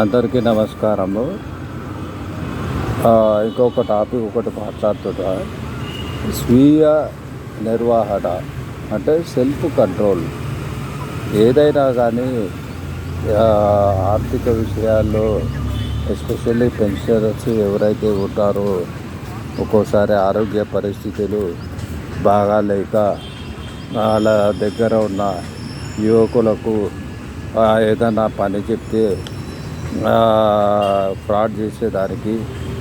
అందరికీ నమస్కారము. ఇంకొక టాపిక్ ఒకటి మాట్లాడుతున్నా. స్వీయ నిర్వహణ అంటే సెల్ఫ్ కంట్రోల్. ఏదైనా కానీ ఆర్థిక విషయాల్లో ఎస్పెషల్లీ పెన్షనర్స్ ఎవరైతే ఉంటారో ఒక్కోసారి ఆరోగ్య పరిస్థితులు బాగాలేక వాళ్ళ దగ్గర ఉన్న యువకులకు ఏదైనా పని చెప్తే ఫ్రాడ్ చేసేదానికి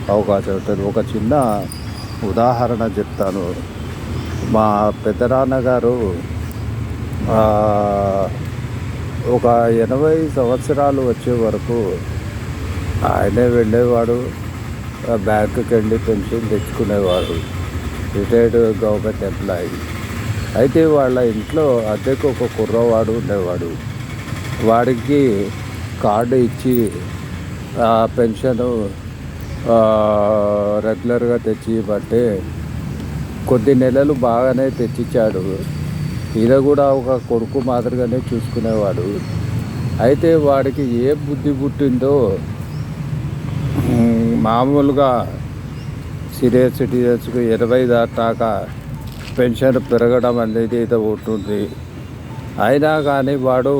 అవకాశం ఉంటుంది. ఒక చిన్న ఉదాహరణ చెప్తాను. మా పెద్దనాన్నగారు ఒక ఎనభై సంవత్సరాలు వచ్చే వరకు ఆయనే వెళ్ళేవాడు బ్యాంకుకి వెళ్ళి పెన్షన్ తెచ్చుకునేవాడు. Retired government employee. అయితే వాళ్ళ ఇంట్లో అద్దెకు ఒక కుర్రవాడు ఉండేవాడు. వాడికి కార్డు ఇచ్చి ఆ పెన్షను రెగ్యులర్గా తెచ్చి ఇవ్వంటే కొద్ది నెలలు బాగానే తెచ్చిచ్చాడు. ఈయన కూడా ఒక కొడుకు మాదిరిగానే చూసుకునేవాడు. అయితే వాడికి ఏ బుద్ధి పుట్టిందో మామూలుగా సీనియర్ సిటిజన్స్కి ఇరవై దాటాక పెన్షన్ పెరగడం అనేది ఇది ఉంటుంది అయినా కానీ వాడు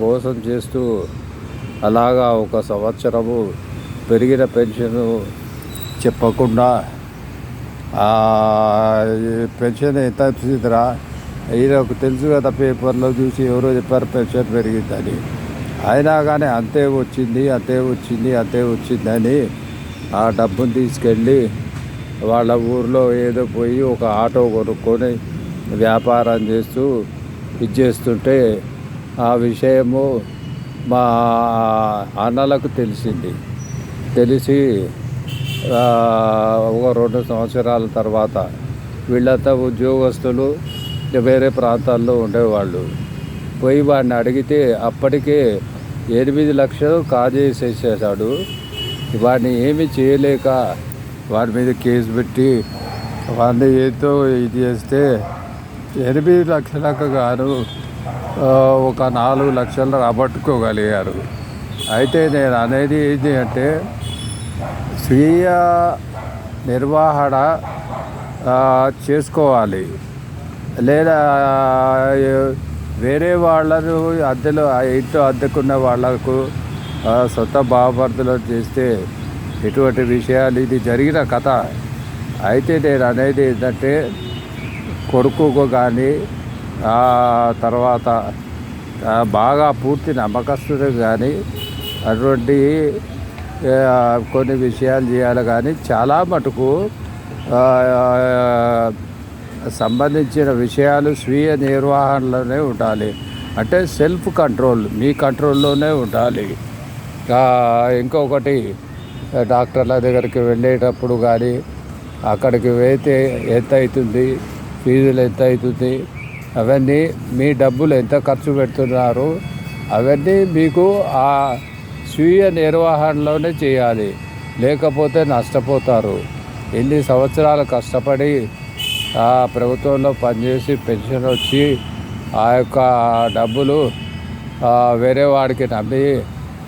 మోసం చేస్తూ అలాగా ఒక సంవత్సరము పెరిగిన పెన్షను చెప్పకుండా పెన్షన్ ఎంత వచ్చిందిరా? ఈయనకు తెలుసు కదా పేపర్లో చూసి ఎవరో చెప్పారు పెన్షన్ పెరిగిందని. అయినా కానీ అంతే వచ్చింది అంతే వచ్చింది అంతే వచ్చిందని ఆ డబ్బుని తీసుకెళ్ళి వాళ్ళ ఊర్లో ఏదో పోయి ఒక ఆటో కొనుక్కొని వ్యాపారం చేస్తూ ఇది చేస్తుంటే ఆ విషయము మా అన్నలకు తెలిసింది. తెలిసి ఒక రెండు సంవత్సరాల తర్వాత వీళ్ళంతా ఉద్యోగస్తులు వేరే ప్రాంతాల్లో ఉండేవాళ్ళు. పోయి వాడిని అడిగితే అప్పటికే ఎనిమిది లక్షలు కాజేసేసేసాడు వాడిని ఏమి చేయలేక వాడి మీద కేసు పెట్టి వాడిని ఏదో ఇది చేస్తే ఎనిమిది లక్షలకు గాను ఒక నాలుగు లక్షలు రాబట్టుకోగలిగారు. అయితే నేను అనేది ఏంటి అంటే స్వీయ నిర్వహణ చేసుకోవాలి. లేదా వేరే వాళ్ళను అద్దెలో ఇంట్లో అద్దెకున్న వాళ్ళకు సొంత బావమర్దులు చేస్తే ఎటువంటి విషయాలు ఇది జరిగిన కథ. అయితే నేను అనేది ఏంటంటే కొడుకుకు కానీ తర్వాత బాగా పూర్తి నమ్మకస్తుడు కానీ అటువంటి కొన్ని విషయాలు చేయాలి కానీ చాలా మటుకు సంబంధించిన విషయాలు స్వీయ నిర్వహణలోనే ఉండాలి. అంటే సెల్ఫ్ కంట్రోల్ మీ కంట్రోల్లోనే ఉండాలి. ఇంకొకటి డాక్టర్ల దగ్గరికి వెళ్ళేటప్పుడు కానీ అక్కడికి వెళ్తే ఎంత అవుతుంది ఫీజులు ఎంత అవుతుంది అవన్నీ మీ డబ్బులు ఎంత ఖర్చు పెడుతున్నారు అవన్నీ మీకు ఆ స్వీయ నిర్వహణలోనే చేయాలి. లేకపోతే నష్టపోతారు. ఎన్ని సంవత్సరాలు కష్టపడి ఆ ప్రభుత్వంలో పనిచేసి పెన్షన్ వచ్చి ఆ యొక్క డబ్బులు వేరే వాడికి నమ్మి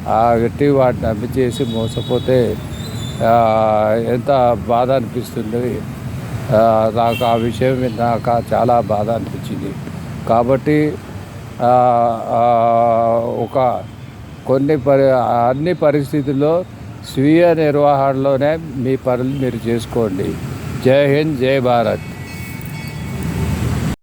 ఆ వ్యక్తి వాడిని నమ్మి చేసి మోసపోతే ఎంత బాధ అనిపిస్తుంది. నాకు ఆ విషయం విన్నాక చాలా బాధ అనిపించింది. కాబట్టి ఒక కొన్ని పరి అన్ని పరిస్థితుల్లో స్వీయ నిర్వహణలోనే మీ పనులు మీరు చేసుకోండి. జై హింద్ జై భారత్.